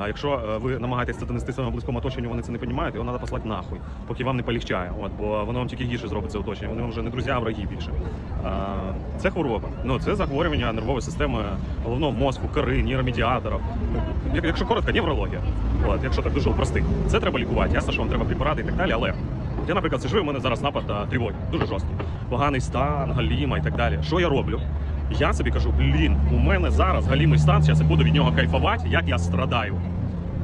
а якщо е, ви намагаєтесь це донести своєму близькому оточенню, вони це не розуміють, його треба послати нахуй, поки вам не полегчає. От, бо воно вам тільки гірше зробить це оточення. Вони вам вже не друзі, а враги більше. А, це хвороба. Ну, це захворювання нервової системи головного мозку, кори, нейромедіаторів. Якщо коротко, неврологія. От, якщо так дуже простий. Це треба лікувати. Ясно, що вам треба препарати і так далі, але. Я, наприклад, сижу, і у мене зараз напад тривоги, дуже жорсткий. Поганий стан, галіма і так далі. Що я роблю? Я собі кажу, блін, у мене зараз галімий стан, зараз я буду від нього кайфувати, як я страдаю.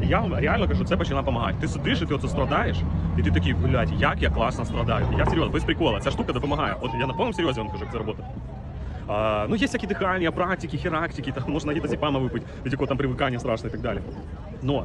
Я вам реально кажу, це починає допомагати. Ти сидиш і ти оце страдаєш, і ти такий, блядь, як я класно страдаю. Я серйозно, без прикола, ця штука допомагає. От я на повному серйозі вам кажу, як це робота. А, ну, є всякі дихання, практики, хірактики, там можна гідозіпама випити, від якого там привикання страшне і так далі. Но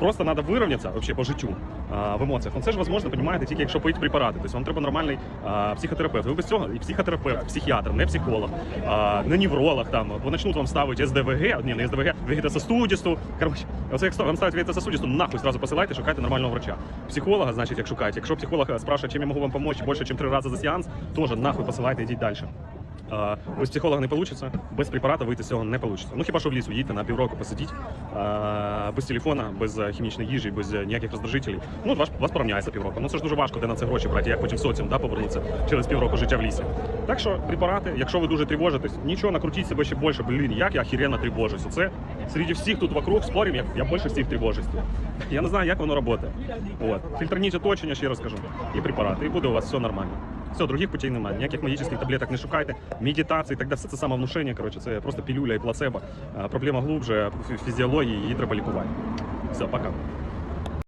просто треба вирівнятися вообще по життю а, в емоціях. Ну це ж можливо, розумієте, тільки якщо пити препарати. Тобто вам треба нормальний а, психотерапевт. Ви без цього і психотерапевт, психіатр, не психолог, а, не невролог там, бо почнуть вам ставити СДВГ, ні, не СДВГ, вегетососудисту. Коротше, оце як вам ставить вегетососудисту, нахуй зразу посилайте, шукайте нормального врача. Психолога, значить, як шукаєте. Якщо психолог спрашиває, чим я можу вам допомогти більше, ніж три рази за сеанс, теж нахуй посилайте, йдіть далі. Без психолога не вийде, без препарата вийти цього не вийде. Ну хіба що в лісу їдьте на півроку посидіть, без телефона, без е, хімічної їжі, без е, ніяких роздражителів. Ну, ваш, вас порівняється півроку. Ну це ж дуже важко, де на це гроші брати, як потім соціум да, повернутися через півроку життя в лісі. Так що препарати, якщо ви дуже тривожитесь, нічого накрутіть себе ще більше, блін, як я охеренно тривожусь. Оце серед всіх тут вокруг спорим, як я більше всіх тривожусь. Я не знаю, як воно працює. От. Фільтрніть оточення, ще раз кажу, і препарати, і буде у вас все нормально. Все, других путей немає. Ніяких магічних таблеток не шукайте, медитації, так далі. Все це самовнушення, коротше, це просто пілюля і плацебо. Проблема глубже, фізіології, її треба лікувати. Все, пока.